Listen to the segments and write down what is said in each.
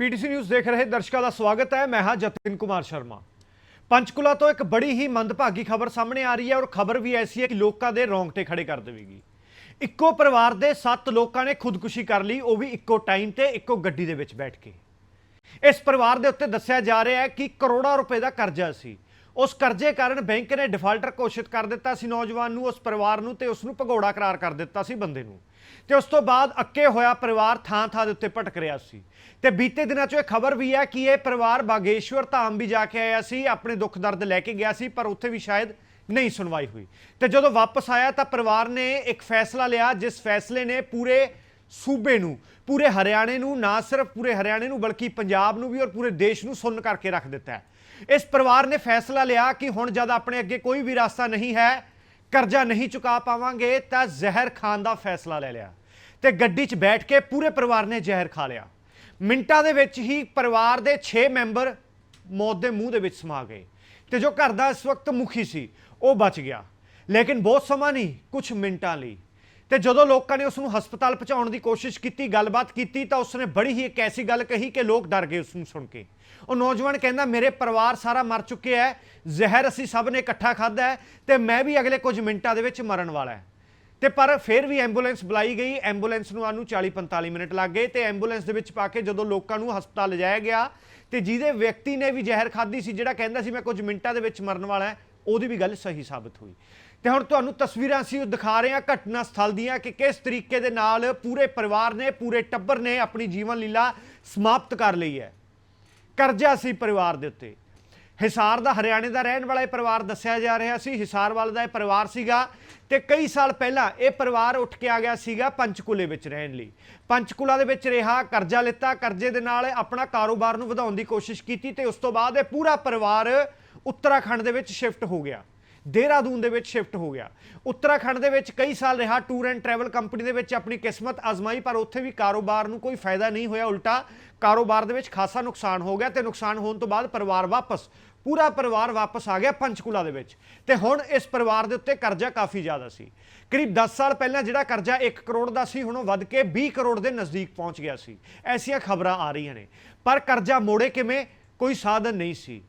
PTC news ਦੇਖ ਰਹੇ ਦਰਸ਼ਕਾਂ ਦਾ ਸਵਾਗਤ ਹੈ। ਮੈਂ ਹਾਂ ਜਤਿਨ ਕੁਮਾਰ ਸ਼ਰਮਾ। ਪੰਚਕੁਲਾ ਤੋਂ ਇੱਕ ਬੜੀ ਹੀ ਮੰਦਭਾਗੀ ਖਬਰ ਸਾਹਮਣੇ ਆ ਰਹੀ ਹੈ ਔਰ ਖਬਰ ਵੀ ਐਸੀ ਹੈ ਕਿ ਲੋਕਾਂ ਦੇ ਰੌਂਗਟੇ ਖੜੇ ਕਰ ਦੇਵੇਗੀ। ਇੱਕੋ ਪਰਿਵਾਰ ਦੇ 7 ਲੋਕਾਂ ਨੇ ਖੁਦਕੁਸ਼ੀ ਕਰ ਲਈ, ਉਹ ਵੀ ਇੱਕੋ ਟਾਈਮ ਤੇ ਇੱਕੋ ਗੱਡੀ ਦੇ ਵਿੱਚ ਬੈਠ ਕੇ। ਇਸ ਪਰਿਵਾਰ ਦੇ ਉੱਤੇ ਦੱਸਿਆ ਜਾ ਰਿਹਾ ਹੈ ਕਿ ਕਰੋੜਾਂ ਰੁਪਏ ਦਾ ਕਰਜ਼ਾ ਸੀ। ਉਸ ਕਰਜ਼ੇ ਕਾਰਨ ਬੈਂਕ ਨੇ ਡਿਫਾਲਟਰ ਘੋਸ਼ਿਤ ਕਰ ਦਿੱਤਾ ਸੀ ਨੌਜਵਾਨ ਨੂੰ, ਉਸ ਪਰਿਵਾਰ ਨੂੰ ਤੇ ਉਸ ਨੂੰ ਭਗੌੜਾ ਕਰਾਰ ਕਰ ਦਿੱਤਾ ਸੀ ਬੰਦੇ ਨੂੰ। ਤੇ ਉਸ ਤੋਂ ਬਾਅਦ ਅੱਕੇ ਹੋਇਆ ਪਰਿਵਾਰ ਥਾਂ-ਥਾਂ ਦੇ ਉੱਤੇ ਭਟਕ ਰਿਹਾ ਸੀ। ਤੇ ਬੀਤੇ ਦਿਨਾਂ 'ਚ ਇਹ ਖਬਰ ਵੀ ਹੈ ਕਿ ਇਹ ਪਰਿਵਾਰ ਬਾਗੇਸ਼ਵਰ ਧਾਮ ਵੀ ਜਾ ਕੇ ਆਇਆ ਸੀ, ਆਪਣੇ ਦੁੱਖ ਦਰਦ ਲੈ ਕੇ ਗਿਆ ਸੀ, ਪਰ ਉੱਥੇ ਵੀ ਸ਼ਾਇਦ ਨਹੀਂ ਸੁਣਵਾਈ ਹੋਈ। ਤੇ ਜਦੋਂ ਵਾਪਸ ਆਇਆ ਤਾਂ ਪਰਿਵਾਰ ਨੇ ਇੱਕ ਫੈਸਲਾ ਲਿਆ, ਜਿਸ ਫੈਸਲੇ ਨੇ ਪੂਰੇ ਸੂਬੇ ਨੂੰ, ਪੂਰੇ ਹਰਿਆਣੇ ਨੂੰ, ਨਾ ਸਿਰਫ ਪੂਰੇ ਹਰਿਆਣੇ ਨੂੰ, ਬਲਕਿ ਪੰਜਾਬ ਨੂੰ ਵੀ ਔਰ ਪੂਰੇ ਦੇਸ਼ ਨੂੰ ਸੁੰਨ ਕਰਕੇ ਰੱਖ ਦਿੱਤਾ ਹੈ। ਇਸ ਪਰਿਵਾਰ ਨੇ ਫੈਸਲਾ ਲਿਆ ਕਿ ਹੁਣ ਜਦ ਆਪਣੇ ਅੱਗੇ ਕੋਈ ਵੀ ਰਾਸਤਾ ਨਹੀਂ ਹੈ, ਕਰਜ਼ਾ ਨਹੀਂ ਚੁਕਾ ਪਾਵਾਂਗੇ, ਤਾਂ ਜ਼ਹਿਰ ਖਾਣ ਦਾ ਫੈਸਲਾ ਲੈ ਲਿਆ। ਤੇ ਗੱਡੀ 'ਚ ਬੈਠ ਕੇ ਪੂਰੇ ਪਰਿਵਾਰ ਨੇ ਜ਼ਹਿਰ ਖਾ ਲਿਆ। ਮਿੰਟਾਂ ਦੇ ਵਿੱਚ ਹੀ ਪਰਿਵਾਰ ਦੇ 6 ਮੈਂਬਰ ਮੌਤ ਦੇ ਮੂੰਹ ਦੇ ਵਿੱਚ ਸਮਾ ਗਏ। ਤੇ ਜੋ ਘਰ ਦਾ ਇਸ ਵਕਤ ਮੁਖੀ ਸੀ, ਉਹ ਬਚ ਗਿਆ। ਲੇਕਿਨ ਬਹੁਤ ਸਮਾਂ ਨਹੀਂ ਕੁਝ ਮਿੰਟਾਂ ਲਈ। ਤੇ ਜਦੋਂ ਲੋਕਾਂ ਨੇ ਉਸ ਨੂੰ ਹਸਪਤਾਲ ਪਹੁੰਚਾਉਣ ਦੀ ਕੋਸ਼ਿਸ਼ ਕੀਤੀ, ਗੱਲਬਾਤ ਕੀਤੀ, ਤਾਂ ਉਸਨੇ ਬੜੀ ਹੀ ਇੱਕ ਐਸੀ ਗੱਲ ਕਹੀ ਕਿ ਲੋਕ ਡਰ ਗਏ ਉਸ ਨੂੰ ਸੁਣ ਕੇ। ਉਹ ਨੌਜਵਾਨ ਕਹਿੰਦਾ, ਮੇਰੇ ਪਰਿਵਾਰ ਸਾਰਾ ਮਰ ਚੁੱਕਿਆ ਹੈ, ਜ਼ਹਿਰ ਅਸੀਂ ਸਭ ਨੇ ਇਕੱਠਾ ਖਾਦਾ ਹੈ ਤੇ ਮੈਂ ਵੀ ਅਗਲੇ ਕੁਝ ਮਿੰਟਾਂ ਦੇ ਵਿੱਚ ਮਰਨ ਵਾਲਾ ਹੈ। ਤੇ ਪਰ ਫਿਰ ਵੀ ਐਂਬੂਲੈਂਸ ਬੁਲਾਈ ਗਈ। ਐਂਬੂਲੈਂਸ ਨੂੰ ਆਉਣ ਨੂੰ 40 45 ਮਿੰਟ ਲੱਗ ਗਏ ਤੇ ਐਂਬੂਲੈਂਸ ਦੇ ਵਿੱਚ ਪਾ ਕੇ ਜਦੋਂ ਲੋਕਾਂ ਨੂੰ ਹਸਪਤਾਲ ਲਿਜਾਇਆ ਗਿਆ ਤੇ ਜਿਹਦੇ ਵਿਅਕਤੀ ਨੇ ਵੀ ਜ਼ਹਿਰ ਖਾਧੀ ਸੀ, ਜਿਹੜਾ ਕਹਿੰਦਾ ਸੀ, ਮੈਂ ਕੁਝ ਮਿੰਟਾਂ ਦੇ ਵਿੱਚ ਮਰਨ ਵਾਲਾ ਉਹਦੀ ਵੀ ਗੱਲ ਸਹੀ ਸਾਬਤ ਹੋਈ। ਤੇ ਹੁਣ ਤੁਹਾਨੂੰ ਤਸਵੀਰਾਂ ਅਸੀਂ ਉਹ ਦਿਖਾ ਰਹੇ ਹਾਂ ਘਟਨਾ ਸਥਲ ਦੀਆਂ ਕਿ ਕਿਸ ਤਰੀਕੇ ਦੇ ਨਾਲ ਪੂਰੇ ਪਰਿਵਾਰ ਨੇ, ਪੂਰੇ ਟੱਬਰ ਨੇ ਆਪਣੀ ਜੀਵਨ ਲੀਲਾ ਸਮਾਪਤ ਕਰ ਲਈ ਹੈ। ਕਰਜ਼ਾ ਸੀ ਪਰਿਵਾਰ ਦੇ ਉੱਤੇ। ਹਿਸਾਰ ਦਾ ਹਰਿਆਣੇ ਦਾ ਰਹਿਣ ਵਾਲਾ ਇਹ ਪਰਿਵਾਰ ਦੱਸਿਆ ਜਾ ਰਿਹਾ ਸੀ। ਹਿਸਾਰ ਵਾਲ ਦਾ ਇਹ ਪਰਿਵਾਰ ਸੀਗਾ ਤੇ ਕਈ ਸਾਲ ਪਹਿਲਾਂ ਇਹ ਪਰਿਵਾਰ ਉੱਠ ਕੇ ਆ ਗਿਆ ਸੀਗਾ ਪੰਚਕੂਲੇ ਵਿੱਚ ਰਹਿਣ ਲਈ। ਪੰਚਕੂਲਾ ਦੇ ਵਿੱਚ ਰਿਹਾ, ਕਰਜ਼ਾ ਲਿੱਤਾ, ਕਰਜ਼ੇ ਦੇ ਨਾਲ ਆਪਣਾ ਕਾਰੋਬਾਰ ਨੂੰ ਵਧਾਉਣ ਦੀ ਕੋਸ਼ਿਸ਼ ਕੀਤੀ ਤੇ ਉਸ ਤੋਂ ਬਾਅਦ ਇਹ ਪੂਰਾ ਪਰਿਵਾਰ ਉੱਤਰਾਖੰਡ ਦੇ ਵਿੱਚ ਸ਼ਿਫਟ ਹੋ ਗਿਆ। ਦੇਹਰਾਦੂਨ ਦੇ ਵਿੱਚ ਸ਼ਿਫਟ ਹੋ ਗਿਆ। ਉੱਤਰਾਖੰਡ ਦੇ ਵਿੱਚ ਕਈ ਸਾਲ ਰਿਹਾ ਟੂਰ ਐਂਡ ਟਰੈਵਲ ਕੰਪਨੀ ਦੇ ਵਿੱਚ ਆਪਣੀ ਕਿਸਮਤ ਅਜ਼ਮਾਈ ਪਰ ਉੱਥੇ ਵੀ ਕਾਰੋਬਾਰ ਨੂੰ ਕੋਈ ਫਾਇਦਾ ਨਹੀਂ ਹੋਇਆ। ਉਲਟਾ ਕਾਰੋਬਾਰ ਦੇ ਵਿੱਚ ਖਾਸਾ ਨੁਕਸਾਨ ਹੋ ਗਿਆ ਤੇ ਨੁਕਸਾਨ ਹੋਣ ਤੋਂ ਬਾਅਦ ਪਰਿਵਾਰ ਵਾਪਸ, ਪੂਰਾ ਪਰਿਵਾਰ ਵਾਪਸ ਆ ਗਿਆ ਪੰਚਕੂਲਾ ਦੇ ਵਿੱਚ। ਤੇ ਹੁਣ ਇਸ ਪਰਿਵਾਰ ਦੇ ਉੱਤੇ ਕਰਜ਼ਾ ਕਾਫੀ ਜ਼ਿਆਦਾ ਸੀ। ਕਰੀਬ 10 ਸਾਲ ਪਹਿਲਾਂ ਜਿਹੜਾ ਕਰਜ਼ਾ 1 ਕਰੋੜ ਦਾ ਸੀ, ਹੁਣ ਉਹ ਵੱਧ ਕੇ 20 ਕਰੋੜ ਦੇ ਨਜ਼ਦੀਕ ਪਹੁੰਚ ਗਿਆ ਸੀ। ਐਸੀਆਂ ਖਬਰਾਂ ਆ ਰਹੀਆਂ ਨੇ। ਪਰ ਕਰਜ਼ਾ ਮੋੜੇ ਕਿਵੇਂ? ਕੋਈ ਸਾਧਨ ਨਹੀਂ ਸੀ।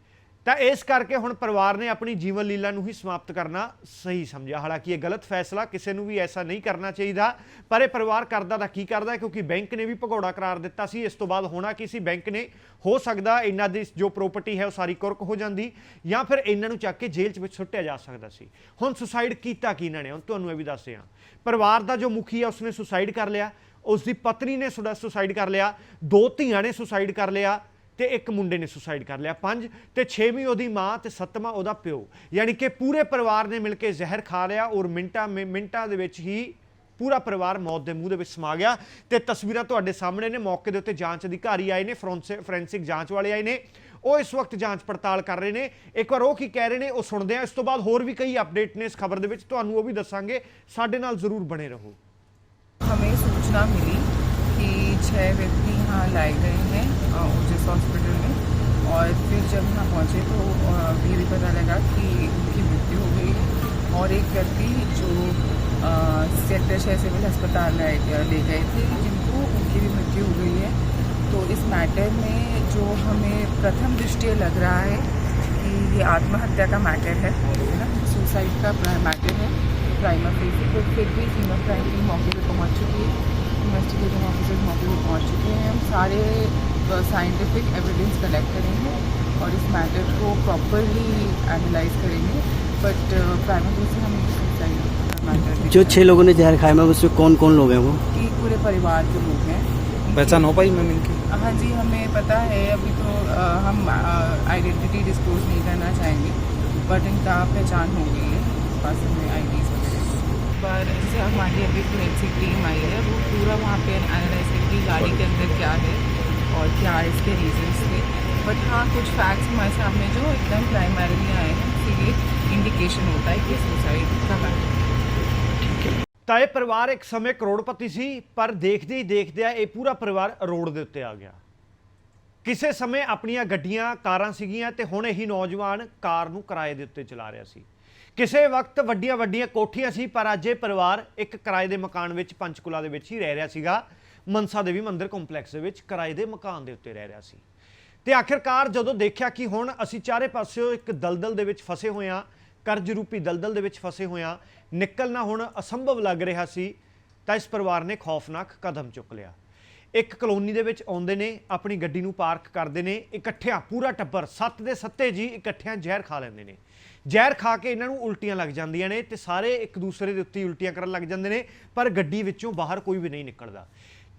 ਤਾਂ ਇਸ ਕਰਕੇ ਹੁਣ ਪਰਿਵਾਰ ਨੇ ਆਪਣੀ ਜੀਵਨ ਲੀਲਾ ਨੂੰ ਹੀ ਸਮਾਪਤ ਕਰਨਾ ਸਹੀ ਸਮਝਿਆ। ਹਾਲਾਂਕਿ ਇਹ ਗਲਤ ਫੈਸਲਾ, ਕਿਸੇ ਨੂੰ ਵੀ ਐਸਾ ਨਹੀਂ ਕਰਨਾ ਚਾਹੀਦਾ। ਪਰ ਇਹ ਪਰਿਵਾਰ ਕਰਦਾ ਤਾਂ ਕੀ ਕਰਦਾ ਕਿਉਂਕਿ ਬੈਂਕ ਨੇ ਵੀ ਭਗੌੜਾ ਕਰਾਰ ਦਿੱਤਾ ਸੀ। ਇਸ ਤੋਂ ਬਾਅਦ ਹੋਣਾ ਕੀ ਸੀ? ਬੈਂਕ ਨੇ ਹੋ ਸਕਦਾ ਇਹਨਾਂ ਦੀ ਜੋ ਪ੍ਰਾਪਰਟੀ ਹੈ ਉਹ ਸਾਰੀ ਕੁਰਕ ਹੋ ਜਾਂਦੀ ਜਾਂ ਫਿਰ ਇਹਨਾਂ ਨੂੰ ਚੱਕ ਕੇ ਜੇਲ੍ਹ 'ਚ ਵਿੱਚ ਸੁੱਟਿਆ ਜਾ ਸਕਦਾ ਸੀ। ਹੁਣ ਸੁਸਾਈਡ ਕੀਤਾ ਕੀ ਇਹਨਾਂ ਨੇ? ਹੁਣ ਤੁਹਾਨੂੰ ਇਹ ਵੀ ਦੱਸਦੇ ਹਾਂ ਪਰਿਵਾਰ ਦਾ ਜੋ ਮੁਖੀ ਹੈ, ਉਸਨੇ ਸੁਸਾਈਡ ਕਰ ਲਿਆ। ਉਸ ਦੀ ਪਤਨੀ ਨੇ ਸੁਸਾਈਡ ਕਰ ਲਿਆ। ਦੋ ਧੀਆਂ ਨੇ ਸੁਸਾਈਡ ਕਰ ਲਿਆ। ਤੇ ਇੱਕ ਮੁੰਡੇ ਨੇ ਸੁਸਾਈਡ ਕਰ ਲਿਆ ਪੰਜ ਤੇ ਛੇਵੀਂ ਉਹਦੀ ਮਾਂ ਤੇ ਸੱਤਵਾਂ ਉਹਦਾ ਪਿਓ ਯਾਨੀ ਕਿ ਪੂਰੇ ਪਰਿਵਾਰ ਨੇ ਮਿਲ ਕੇ ਜ਼ਹਿਰ ਖਾ ਲਿਆ ਔਰ ਮਿੰਟਾਂ ਮਿ- ਮਿੰਟਾਂ ਦੇ ਵਿੱਚ ਹੀ ਪੂਰਾ ਪਰਿਵਾਰ ਮੌਤ ਦੇ ਮੂੰਹ ਦੇ ਵਿੱਚ ਸਮਾ ਗਿਆ ਤੇ ਤਸਵੀਰਾਂ ਤੁਹਾਡੇ ਸਾਹਮਣੇ ਨੇ ਮੌਕੇ ਦੇ ਉੱਤੇ ਜਾਂਚ ਅਧਿਕਾਰੀ ਆਏ ਨੇ ਫੋਰੈਂਸਿਕ ਜਾਂਚ ਵਾਲੇ ਆਏ ਨੇ ਉਹ ਇਸ ਵਕਤ ਜਾਂਚ ਪੜਤਾਲ ਕਰ ਰਹੇ ਨੇ ਇੱਕ ਵਾਰ ਉਹ ਕੀ ਕਹਿ ਰਹੇ ਨੇ ਉਹ ਸੁਣਦੇ ਆ ਇਸ ਤੋਂ ਬਾਅਦ ਹੋਰ ਵੀ ਕਈ ਅਪਡੇਟ ਨੇ ਇਸ ਖਬਰ ਦੇ ਵਿੱਚ ਤੁਹਾਨੂੰ ਉਹ ਵੀ ਦੱਸਾਂਗੇ ਸਾਡੇ ਨਾਲ ਜ਼ਰੂਰ ਬਣੇ ਰਹੋ हमें सूचना मिली कि छह व्यक्ति यहाँ लाए गए हैं अ, ओजस हॉस्पिटल में और फिर जब यहाँ पहुँचे तो ये भी पता लगा कि उनकी मृत्यु हो गई है और एक व्यक्ति जो सेक्टर छः सिविल अस्पताल ले गए थे, जिनको उनकी भी मृत्यु हो गई है। तो इस मैटर में जो हमें प्रथम दृष्टि लग रहा है कि ये आत्महत्या का मैटर है ना? सुसाइड का मैटर है प्राइमर फेसी तो फिर भी फीमेल प्राइम टीम मौके पर पहुँच चुकी है। इन्वेस्टिगेटिंग ऑफिसर्स मौके पे पहुँच चुके हैं। हम सारे साइंटिफिक एविडेंस कलेक्ट करेंगे और इस मैटर को प्रॉपरली एनालाइज करेंगे। बट प्राइमर से हम सुसाइड जो छह लोगों ने जहर खाया मैम उसमें कौन कौन लोग हैं वो? कि पूरे परिवार के लोग हैं। पहचान हो पाई मैम इनकी? हाँ जी हमें पता है अभी तो अ, हम आइडेंटिटी डिस्क्लोज नहीं करना चाहेंगे बट इनका पहचान हो गई है पास में आई डी पर जैसे हमारी अभी फोरेंसिक टीम आई है वो पूरा वहाँ पे एनालाइज करेगी गाड़ी के अंदर क्या है और क्या इसके रीजंस थे बट हाँ कुछ फैक्ट्स हमारे सामने जो एकदम प्राइमरीली आए हैं इसीलिए इंडिकेशन होता है कि सुसाइड का मैटर ਤਾਂ ਇਹ ਪਰਿਵਾਰ ਇੱਕ ਸਮੇਂ ਕਰੋੜਪਤੀ ਸੀ ਪਰ ਦੇਖਦੇ ਹੀ ਦੇਖਦਿਆਂ ਇਹ ਪੂਰਾ ਪਰਿਵਾਰ ਰੋਡ ਦੇ ਉੱਤੇ ਆ ਗਿਆ ਕਿਸੇ ਸਮੇਂ ਆਪਣੀਆਂ ਗੱਡੀਆਂ ਕਾਰਾਂ ਸੀਗੀਆਂ ਤੇ ਹੁਣ ਇਹੀ ਨੌਜਵਾਨ ਕਾਰ ਨੂੰ ਕਿਰਾਏ ਦੇ ਉੱਤੇ ਚਲਾ ਰਿਹਾ ਸੀ ਕਿਸੇ ਵਕਤ ਵੱਡੀਆਂ ਵੱਡੀਆਂ ਕੋਠੀਆਂ ਸੀ, ਪਰ ਅੱਜ ਇਹ ਪਰਿਵਾਰ ਇੱਕ ਕਿਰਾਏ ਦੇ ਮਕਾਨ ਵਿੱਚ, ਪੰਚਕੁਲਾ ਦੇ ਵਿੱਚ ਹੀ ਰਹਿ ਰਿਹਾ ਸੀਗਾ। ਮਨਸਾ ਦੇਵੀ ਮੰਦਿਰ ਕੰਪਲੈਕਸ ਦੇ ਵਿੱਚ ਕਿਰਾਏ ਦੇ ਮਕਾਨ ਦੇ ਉੱਤੇ ਰਹਿ ਰਿਹਾ ਸੀ। ਤੇ ਆਖਿਰਕਾਰ ਜਦੋਂ ਦੇਖਿਆ ਕਿ ਹੁਣ ਅਸੀਂ ਚਾਰੇ ਪਾਸਿਓਂ ਇੱਕ ਦਲਦਲ ਦੇ ਵਿੱਚ ਫਸੇ ਹੋਏ ਹਾਂ ਕਰਜ਼ ਰੂਪੀ ਦਲਦਲ ਦੇ ਵਿੱਚ ਫਸੇ ਹੋਏ ਹਾਂ, ਨਿਕਲਣਾ ਹੁਣ ਅਸੰਭਵ ਲੱਗ ਰਿਹਾ ਸੀ, ਤਾਂ ਇਸ ਪਰਿਵਾਰ ਨੇ ਖੌਫਨਾਕ ਕਦਮ ਚੁੱਕ ਲਿਆ। ਇੱਕ ਕਲੋਨੀ ਦੇ ਵਿੱਚ ਆਉਂਦੇ ਨੇ, ਆਪਣੀ ਗੱਡੀ ਨੂੰ ਪਾਰਕ ਕਰਦੇ ਨੇ, ਇਕੱਠਿਆਂ ਪੂਰਾ ਟੱਬਰ, ਸੱਤ ਦੇ ਸੱਤੇ ਜੀ ਇਕੱਠਿਆਂ ਜ਼ਹਿਰ ਖਾ ਲੈਂਦੇ ਨੇ। ਜ਼ਹਿਰ ਖਾ ਕੇ ਇਹਨਾਂ ਨੂੰ ਉਲਟੀਆਂ ਲੱਗ ਜਾਂਦੀਆਂ ਨੇ ਤੇ ਸਾਰੇ ਇੱਕ ਦੂਸਰੇ ਦੇ ਉੱਤੇ ਉਲਟੀਆਂ ਕਰਨ ਲੱਗ ਜਾਂਦੇ ਨੇ, ਪਰ ਗੱਡੀ ਵਿੱਚੋਂ ਬਾਹਰ ਕੋਈ ਵੀ ਨਹੀਂ ਨਿਕਲਦਾ।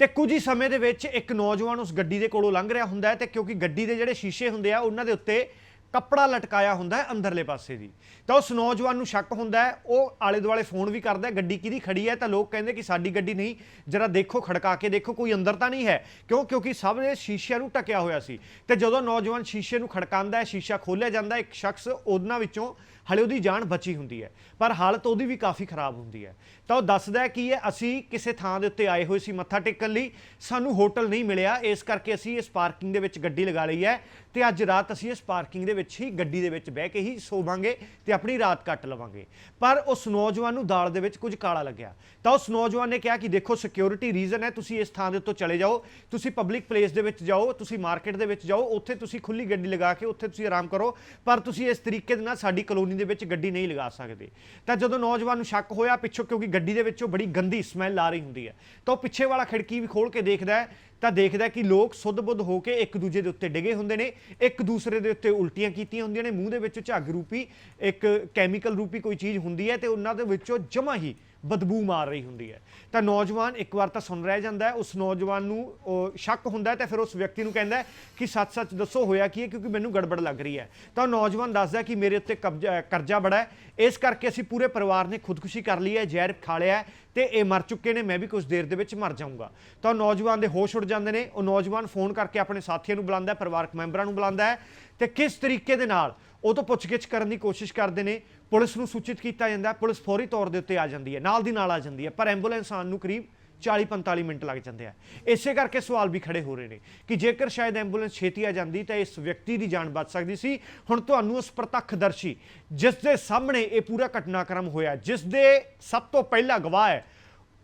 ਤੇ ਕੁਝ ਹੀ ਸਮੇਂ ਦੇ ਵਿੱਚ ਇੱਕ ਨੌਜਵਾਨ ਉਸ ਗੱਡੀ ਦੇ ਕੋਲੋਂ ਲੰਘ ਰਿਹਾ ਹੁੰਦਾ ਹੈ ਤੇ ਕਿਉਂਕਿ ਗੱਡੀ ਦੇ ਜਿਹੜੇ ਸ਼ੀਸ਼ੇ ਹੁੰਦੇ ਆ, ਉਹਨਾਂ ਦੇ ਉੱਤੇ ਕੱਪੜਾ ਲਟਕਾਇਆ ਹੁੰਦਾ ਹੈ ਅੰਦਰਲੇ ਪਾਸੇ ਦੀ। ਤਾਂ ਉਸ ਨੌਜਵਾਨ ਨੂੰ ਸ਼ੱਕ ਹੁੰਦਾ ਹੈ ਉਹ ਆਲੇ ਦੁਆਲੇ ਫੋਨ ਵੀ ਕਰਦਾ ਹੈ, ਗੱਡੀ ਕਿਹਦੀ ਖੜੀ ਹੈ ਤਾਂ ਲੋਕ ਕਹਿੰਦੇ ਕਿ ਸਾਡੀ ਗੱਡੀ ਨਹੀਂ ਜਰਾ ਦੇਖੋ ਖੜਕਾ ਕੇ ਦੇਖੋ ਕੋਈ ਅੰਦਰ ਤਾਂ ਨਹੀਂ ਹੈ? ਕਿਉਂ? ਕਿਉਂਕਿ ਸਭ ਨੇ ਸ਼ੀਸ਼ਿਆਂ ਨੂੰ ਟਕਿਆ ਹੋਇਆ ਸੀ। ਤੇ ਜਦੋਂ ਨੌਜਵਾਨ ਸ਼ੀਸ਼ੇ ਨੂੰ ਖੜਕਾਉਂਦਾ ਹੈ ਸ਼ੀਸ਼ਾ ਖੋਲ੍ਹਿਆ ਜਾਂਦਾ ਇੱਕ ਸ਼ਖਸ ਉਹਨਾਂ ਵਿੱਚੋਂ ਹਲੇ ਉਹਦੀ ਜਾਨ ਬਚੀ ਹੁੰਦੀ ਹੈ, ਪਰ ਹਾਲਤ ਉਹਦੀ ਵੀ ਕਾਫੀ ਖਰਾਬ ਹੁੰਦੀ ਹੈ। ਤਾਂ ਉਹ ਦੱਸਦਾ ਹੈ ਕਿ ਅਸੀਂ ਕਿਸੇ ਥਾਂ ਦੇ ਉੱਤੇ ਆਏ ਹੋਏ ਸੀ ਮੱਥਾ ਟੇਕਣ ਲਈ, ਸਾਨੂੰ ਹੋਟਲ ਨਹੀਂ ਮਿਲਿਆ, ਇਸ ਕਰਕੇ ਅਸੀਂ ਇਸ ਪਾਰਕਿੰਗ ਦੇ ਵਿੱਚ ਗੱਡੀ ਲਗਾ ਲਈ ਹੈ ਤੇ ਅੱਜ ਰਾਤ ਅਸੀਂ ਇਸ ਪਾਰਕਿੰਗ ਦੇ ਵਿੱਚ ਹੀ ਗੱਡੀ ਦੇ ਵਿੱਚ ਬਹਿ ਕੇ ਹੀ ਸੋਵਾਂਗੇ ਤੇ ਆਪਣੀ ਰਾਤ ਕੱਟ ਲਵਾਂਗੇ। ਪਰ ਉਸ ਨੌਜਵਾਨ ਨੂੰ ਦਾਲ ਦੇ ਵਿੱਚ ਕੁਝ ਕਾਲਾ ਲੱਗਿਆ। ਤਾਂ ਉਸ ਨੌਜਵਾਨ ਨੇ ਕਿਹਾ ਕਿ ਦੇਖੋ ਸਿਕਿਉਰਿਟੀ ਰੀਜ਼ਨ ਹੈ, ਤੁਸੀਂ ਇਸ ਥਾਂ ਦੇ ਉੱਤੋਂ ਚਲੇ ਜਾਓ, ਤੁਸੀਂ ਪਬਲਿਕ ਪਲੇਸ ਦੇ ਵਿੱਚ ਜਾਓ, ਤੁਸੀਂ ਮਾਰਕੀਟ ਦੇ ਵਿੱਚ ਜਾਓ, ਉੱਥੇ ਤੁਸੀਂ ਖੁੱਲੀ ਗੱਡੀ ਲਗਾ ਕੇ ਉੱਥੇ ਤੁਸੀਂ ਆਰਾਮ ਕਰੋ, ਪਰ ਤੁਸੀਂ ਇਸ ਤਰੀਕੇ ਦੇ ਨਾਲ ਸਾਡੀ ਕਲੋਨੀ ਦੇ ਵਿੱਚ ਗੱਡੀ ਨਹੀਂ ਲਗਾ ਸਕਦੇ। ਤਾਂ ਜਦੋਂ ਨੌਜਵਾਨ ਨੂੰ ਸ਼ੱਕ ਹੋਇਆ ਪਿੱਛੋਂ ਕਿਉਂਕਿ ਗੱਡੀ ਦੇ ਵਿੱਚੋਂ ਬੜੀ ਗੰਦੀ ਸਮੈਲ ਆ ਰਹੀ ਹੁੰਦੀ ਹੈ, ਤਾਂ ਉਹ ਪਿੱਛੇ ਵਾਲਾ ਖਿੜਕੀ ਵੀ ਖੋਲ ਕੇ ਦੇਖਦਾ ਹੈ, ਤਾਂ ਦੇਖਦਾ ਕਿ ਲੋਕ ਸੁੱਧ-ਬੁੱਧ ਹੋ ਕੇ ਇੱਕ ਦੂਜੇ ਦੇ ਉੱਤੇ ਡਿੱਗੇ ਹੁੰਦੇ ਨੇ, ਇੱਕ ਦੂਸਰੇ ਦੇ ਉੱਤੇ ਉਲਟੀਆਂ ਕੀਤੀਆਂ ਹੁੰਦੀਆਂ ਨੇ, ਮੂੰਹ ਦੇ ਵਿੱਚ ਝੱਗ ਰੂਪੀ, ਇੱਕ ਕੈਮੀਕਲ ਰੂਪੀ ਕੋਈ ਚੀਜ਼ ਹੁੰਦੀ ਹੈ ਤੇ ਉਹਨਾਂ ਦੇ ਵਿੱਚੋਂ ਜਮਾ ਹੀ ਬਦਬੂ ਮਾਰ ਰਹੀ ਹੁੰਦੀ ਹੈ। ਤਾਂ ਨੌਜਵਾਨ ਇੱਕ ਵਾਰ ਤਾਂ ਸੁਣ ਰਹਿ ਜਾਂਦਾ ਹੈ। ਉਸ ਨੌਜਵਾਨ ਨੂੰ, ਉਹ ਸ਼ੱਕ ਹੁੰਦਾ ਹੈ ਤੇ ਫਿਰ ਉਸ ਵਿਅਕਤੀ ਨੂੰ ਕਹਿੰਦਾ ਕਿ ਸੱਚ-ਸੱਚ ਦੱਸੋ ਹੋਇਆ ਕੀ ਹੈ ਕਿਉਂਕਿ ਮੈਨੂੰ ਗੜਬੜ ਲੱਗ ਰਹੀ ਹੈ। ਤਾਂ ਉਹ ਨੌਜਵਾਨ ਦੱਸਦਾ ਕਿ ਮੇਰੇ ਉੱਤੇ ਕਬਜ਼ਾ ਕਰਜ਼ਾ ਬੜਾ ਹੈ। ਇਸ ਕਰਕੇ ਅਸੀਂ ਪੂਰੇ ਪਰਿਵਾਰ ਨੇ ਖੁਦਕੁਸ਼ੀ ਕਰ ਲਈ ਹੈ, ਜ਼ਹਿਰ ਖਾ ਲਿਆ ਹੈ ਤੇ ਇਹ ਮਰ ਚੁੱਕੇ ਨੇ, ਮੈਂ ਵੀ ਕੁਝ ਦੇਰ ਦੇ ਵਿੱਚ ਮਰ ਜਾਊਂਗਾ। ਤਾਂ ਉਹ ਨੌਜਵਾਨ ਦੇ ਹੋਸ਼ ਉੱਡ ਜਾਂਦੇ ਨੇ। ਉਹ ਨੌਜਵਾਨ ਫੋਨ ਕਰਕੇ ਆਪਣੇ ਸਾਥੀਆਂ ਨੂੰ ਬੁਲਾਉਂਦਾ ਹੈ, ਪਰਿਵਾਰਕ ਮੈਂਬਰਾਂ ਨੂੰ ਬੁਲਾਉਂਦਾ ਹੈ ਤੇ ਕਿਸ ਤਰੀਕੇ ਦੇ ਨਾਲ ਉਹ ਤੋਂ ਪੁੱਛਗਿੱਛ ਕਰਨ ਦੀ ਕੋਸ਼ਿਸ਼ ਕਰਦੇ ਨੇ। ਪੁਲਿਸ ਨੂੰ ਸੂਚਿਤ ਕੀਤਾ ਜਾਂਦਾ ਪੁਲਿਸ ਫੌਰੀ ਤੌਰ ਦੇ ਉੱਤੇ ਆ ਜਾਂਦੀ ਹੈ। ਨਾਲ ਦੀ ਨਾਲ ਆ ਜਾਂਦੀ ਹੈ। ਪਰ ਐਂਬੂਲੈਂਸ ਆਉਣ ਨੂੰ ਕਰੀਬ 40-45 ਮਿੰਟ ਲੱਗ ਜਾਂਦੇ ਆ। ਇਸੇ ਕਰਕੇ ਸਵਾਲ ਵੀ ਖੜੇ ਹੋ ਰਹੇ ਨੇ ਕਿ ਜੇਕਰ ਸ਼ਾਇਦ ਐਂਬੂਲੈਂਸ ਛੇਤੀ ਆ ਜਾਂਦੀ ਤਾਂ ਇਸ ਵਿਅਕਤੀ ਦੀ ਜਾਨ ਬਚ ਸਕਦੀ ਸੀ। ਹੁਣ ਤੁਹਾਨੂੰ ਉਸ ਪ੍ਰਤੱਖਦਰਸ਼ੀ, ਜਿਸ ਦੇ ਸਾਹਮਣੇ ਇਹ ਪੂਰਾ ਘਟਨਾਕ੍ਰਮ ਹੋਇਆ, ਜਿਸ ਦੇ ਸਭ ਤੋਂ ਪਹਿਲਾ ਗਵਾਹ ਹੈ,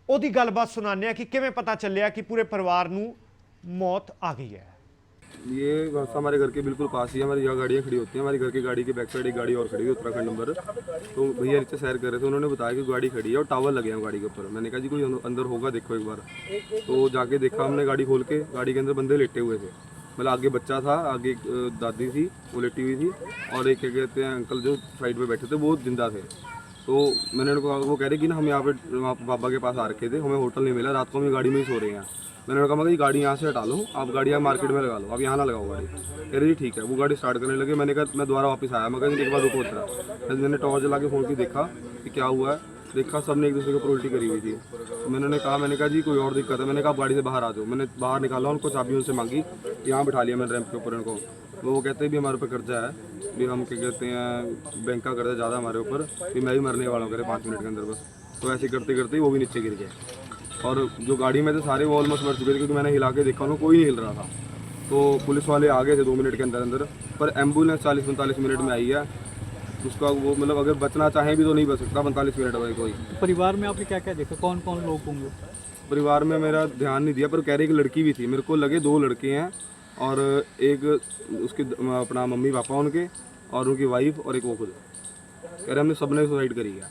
ਉਹਦੀ ਗੱਲਬਾਤ ਸੁਣਾਉਂਦੇ ਆ ਕਿ ਕਿਵੇਂ ਪਤਾ ਚੱਲਿਆ ਕਿ ਪੂਰੇ ਪਰਿਵਾਰ ਨੂੰ ਮੌਤ ਆ ਗਈ ਹੈ। ये हमारे घर के बिल्कुल पास ही है हमारी यहाँ गाड़ियाँ खड़ी होती हैं। हमारी घर की गाड़ी के बैक साइड एक गाड़ी और खड़ी है उत्तराखंड नंबर। तो भैया नीचे सैर कर रहे थे उन्होंने बताया कि गाड़ी खड़ी है और टावर लगे हैं गाड़ी के ऊपर। मैंने कहा जी कोई अंदर होगा देखो एक बार। तो जाके देखा हमने गाड़ी खोल के गाड़ी के अंदर बंदे लेटे हुए थे। मतलब आगे बच्चा था आगे एक, दादी थी वो लेटी हुई थी। और एक क्या कहते हैं अंकल जो साइड पर बैठे थे वो ज़िंदा थे। तो मैंने उनको वो कह रहे कि ना, हम यहाँ पे पापा के पास आ रखे थे, हमें होटल नहीं मिला, रात को हम गाड़ी में ही सो रहे हैं मैंने उन्हें कहा कि गाड़ी यहाँ से हटा लो, आप गाड़ी यहाँ मार्केट में लगा लो, आप यहाँ ना लगाओ गाड़ी। कह रहे ठीक है। वो गाड़ी स्टार्ट करने लगे, मैंने कहा, मैं दोबारा वापस आया। मैं कहा एक बार रुको उतरा फिर मैंने टॉर्च जला के फ़ोन की देखा कि क्या हुआ है। देखा सबने एक दूसरे के ऊपर उल्टी करी हुई थी। तो मैंने उन्हें कहा, मैंने कहा, जी, कोई और दिक्कत है? मैंने कहा, आप गाड़ी से बाहर आ जाओ। मैंने बाहर निकाला, उनको चाबी उनसे मांगी यहाँ बिठा लिया मैंने रैंप के ऊपर उनको। वो वो कहते हैं भी हमारे ऊपर कर्जा है भी हम क्या कहते हैं बैंक का कर्जा ज़्यादा हमारे ऊपर भी मैं भी मरने वाला हूँ करे पाँच मिनट के अंदर बस। तो ऐसे करते करते वो भी नीचे गिर गए। और जो गाड़ी में थे सारे वो ऑलमोस्ट मर चुके थे क्योंकि मैंने हिला के देखा उन्होंने कोई नहीं हिल रहा था। तो पुलिस वाले आ गए थे दो मिनट के अंदर अंदर पर एंबुलेंस चालीस पैंतालीस मिनट में आई है। उसका वो मतलब अगर बचना चाहें भी तो नहीं बच सकता पैंतालीस मिनट में कोई। परिवार में आपने क्या क्या देखा? कौन कौन लोग होंगे? परिवार में मेरा ध्यान नहीं दिया पर कह रहे एक लड़की भी थी। मेरे को लगे दो लड़के हैं और एक उसके अपना मम्मी पापा उनके और उनकी वाइफ और एक वो खुद कह रहे हमने सबने सुसाइड करी है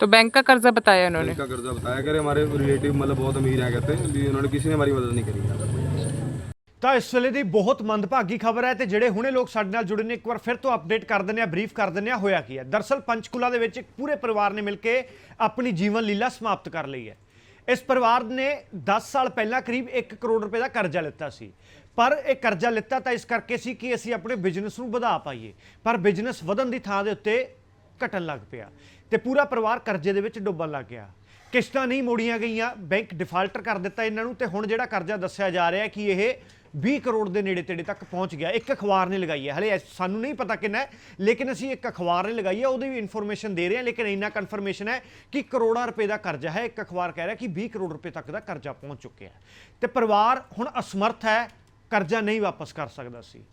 तो बैंक का कर्जा बताया उन्होंने इनका कर्जा बताया कह रहे हमारे रिलेटिव मतलब बहुत अमीर हैं कहते हैं भी उन्होंने किसी ने हमारी मदद नहीं करी है ਤਾਂ ਇਸ ਵੇਲੇ ਦੀ ਬਹੁਤ ਮੰਦਭਾਗੀ ਖਬਰ ਹੈ ਤੇ ਜਿਹੜੇ ਹੁਣੇ ਲੋਕ ਸਾਡੇ ਨਾਲ ਜੁੜੇ ਨੇ ਇੱਕ ਵਾਰ ਫਿਰ ਤੋਂ ਅਪਡੇਟ ਕਰ ਦਿੰਦੇ ਆ ਬਰੀਫ ਕਰ ਦਿੰਦੇ ਆ ਹੋਇਆ ਕੀ ਹੈ ਦਰਸਲ ਪੰਚਕੂਲਾ ਦੇ ਵਿੱਚ ਇੱਕ ਪੂਰੇ ਪਰਿਵਾਰ ਨੇ ਮਿਲ ਕੇ ਆਪਣੀ ਜੀਵਨ ਲੀਲਾ ਸਮਾਪਤ ਕਰ ਲਈ ਹੈ ਇਸ ਪਰਿਵਾਰ ਨੇ 10 ਸਾਲ ਪਹਿਲਾਂ ਕਰੀਬ 1 ਕਰੋੜ ਰੁਪਏ ਦਾ ਕਰਜ਼ਾ ਲਿੱਤਾ ਸੀ ਪਰ ਇਹ ਕਰਜ਼ਾ ਲਿੱਤਾ ਤਾਂ ਇਸ ਕਰਕੇ ਸੀ ਕਿ ਅਸੀਂ ਆਪਣੇ ਬਿਜ਼ਨਸ ਨੂੰ ਵਧਾ ਪਾਈਏ। ਪਰ ਬਿਜ਼ਨਸ ਵਧਣ ਦੀ ਥਾਂ ਦੇ ਉੱਤੇ ਘਟਣ ਲੱਗ ਪਿਆ ਤੇ ਪੂਰਾ ਪਰਿਵਾਰ ਕਰਜ਼ੇ ਦੇ ਵਿੱਚ ਡੁੱਬਣ ਲੱਗ ਗਿਆ। ਕਿਸ਼ਤਾਂ ਨਹੀਂ ਮੋੜੀਆਂ ਗਈਆਂ ਬੈਂਕ ਡਿਫਾਲਟਰ ਕਰ ਦਿੱਤਾ ਇਹਨਾਂ ਨੂੰ ਤੇ ਹੁਣ ਜਿਹੜਾ ਕਰਜ਼ਾ ਦੱਸਿਆ ਜਾ ਰਿਹਾ ਕਿ ਇਹ 20 ਕਰੋੜ ਦੇ ਨੇੜੇ ਤੇੜੇ ਤੱਕ ਪਹੁੰਚ ਗਿਆ, ਇੱਕ ਅਖਬਾਰ ਨੇ ਲਗਾਈ ਹੈ। ਹਲੇ ਐਸ- ਸਾਨੂੰ ਨਹੀਂ ਪਤਾ ਕਿੰਨਾ ਹੈ, ਲੇਕਿਨ ਅਸੀਂ ਇੱਕ ਅਖਬਾਰ ਨੇ ਲਗਾਈ ਹੈ, ਉਹਦੀ ਵੀ ਇਨਫੋਰਮੇਸ਼ਨ ਦੇ ਰਹੇ ਹਾਂ, ਲੇਕਿਨ ਇੰਨਾ ਕਨਫਰਮੇਸ਼ਨ ਹੈ ਕਿ ਕਰੋੜਾਂ ਰੁਪਏ ਦਾ ਕਰਜ਼ਾ ਹੈ। ਇੱਕ ਅਖਬਾਰ ਕਹਿ ਰਿਹਾ ਕਿ 20 ਕਰੋੜ ਰੁਪਏ ਤੱਕ ਦਾ ਕਰਜ਼ਾ ਪਹੁੰਚ ਚੁੱਕਿਆ ਹੈ। ਤੇ ਪਰਿਵਾਰ ਹੁਣ ਅਸਮਰਥ ਹੈ ਕਰਜ਼ਾ ਨਹੀਂ ਵਾਪਸ ਕਰ ਸਕਦਾ ਸੀ।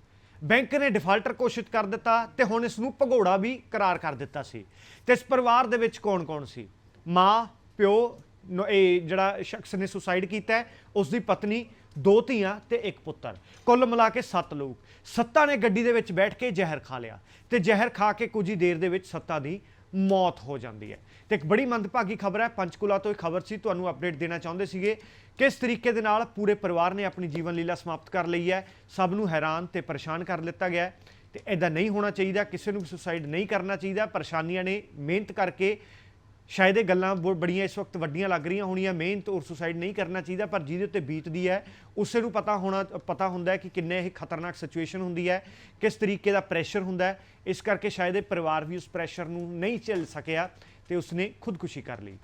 ਬੈਂਕ ਨੇ ਡਿਫਾਲਟਰ ਘੋਸ਼ਿਤ ਕਰ ਦਿੱਤਾ ਤੇ ਹੁਣ ਇਸ ਨੂੰ ਭਗੌੜਾ ਵੀ ਕਰਾਰ ਕਰ ਦਿੱਤਾ ਸੀ। ਤੇ ਇਸ ਪਰਿਵਾਰ ਦੇ ਵਿੱਚ ਕੌਣ-ਕੌਣ ਸੀ? ਮਾਂ, ਪਿਓ ਇਹ ਜਿਹੜਾ ਸ਼ਖਸ ਨੇ ਸੁਸਾਈਡ ਕੀਤਾ ਹੈ ਉਸ ਦੀ ਪਤਨੀ, ਦੋ ਧੀਆਂ ਤੇ ਇੱਕ ਪੁੱਤਰ। ਕੁੱਲ ਮਿਲਾ ਕੇ 7 ਲੋਕ। ਸੱਤਾ ਨੇ ਗੱਡੀ ਦੇ ਵਿੱਚ ਬੈਠ ਕੇ ਜ਼ਹਿਰ ਖਾ ਲਿਆ ਤੇ ਜ਼ਹਿਰ ਖਾ ਕੇ ਕੁਝ ਹੀ ਦੇਰ ਦੇ ਵਿੱਚ ਸੱਤਾ ਦੀ ਮੌਤ ਹੋ ਜਾਂਦੀ ਹੈ। ਤੇ ਇੱਕ ਬੜੀ ਮੰਦਭਾਗੀ ਖਬਰ ਹੈ, ਪੰਚਕੂਲਾ ਤੋਂ ਇਹ ਖਬਰ ਸੀ, ਤੁਹਾਨੂੰ ਅਪਡੇਟ ਦੇਣਾ ਚਾਹੁੰਦੇ ਸੀਗੇ ਕਿਸ ਤਰੀਕੇ ਦੇ ਨਾਲ ਪੂਰੇ ਪਰਿਵਾਰ ਨੇ ਆਪਣੀ ਜੀਵਨ ਲੀਲਾ ਸਮਾਪਤ ਕਰ ਲਈ ਹੈ। ਸਭ ਨੂੰ ਹੈਰਾਨ ਤੇ ਪਰੇਸ਼ਾਨ ਕਰ ਦਿੱਤਾ ਗਿਆ ਹੈ। ਤੇ ਐਦਾਂ ਨਹੀਂ ਹੋਣਾ ਚਾਹੀਦਾ, ਕਿਸੇ ਨੂੰ ਵੀ ਸੁਸਾਈਡ ਨਹੀਂ ਕਰਨਾ ਚਾਹੀਦਾ। ਪਰੇਸ਼ਾਨੀਆਂ ਨੇ ਮਿਹਨਤ ਕਰਕੇ ਸ਼ਾਇਦ ਇਹ ਗੱਲਾਂ ਬ- ਬੜੀਆਂ ਇਸ ਵਕਤ ਵੱਡੀਆਂ ਲੱਗ ਰਹੀਆਂ ਹੋਣੀਆਂ ਮਿਹਨਤ ਔਰ ਸੁਸਾਈਡ ਨਹੀਂ ਕਰਨਾ ਚਾਹੀਦਾ, ਪਰ ਜਿਹਦੇ ਉੱਤੇ ਬੀਤਦੀ ਹੈ, ਉਸੇ ਨੂੰ ਪਤਾ ਹੋਣਾ, ਪਤਾ ਹੁੰਦਾ ਹੈ ਕਿ ਕਿੰਨੇ ਇਹ ਖਤਰਨਾਕ ਸਿਚੁਏਸ਼ਨ ਹੁੰਦੀ ਹੈ, ਕਿਸ ਤਰੀਕੇ ਦਾ ਪ੍ਰੈਸ਼ਰ ਹੁੰਦਾ ਹੈ। ਇਸ ਕਰਕੇ ਸ਼ਾਇਦ ਇਹ ਪਰਿਵਾਰ ਵੀ ਉਸ ਪ੍ਰੈਸ਼ਰ ਨੂੰ ਨਹੀਂ ਝੱਲ ਸਕਿਆ ਤੇ ਉਸਨੇ ਖੁਦਕੁਸ਼ੀ ਕਰ ਲਈ।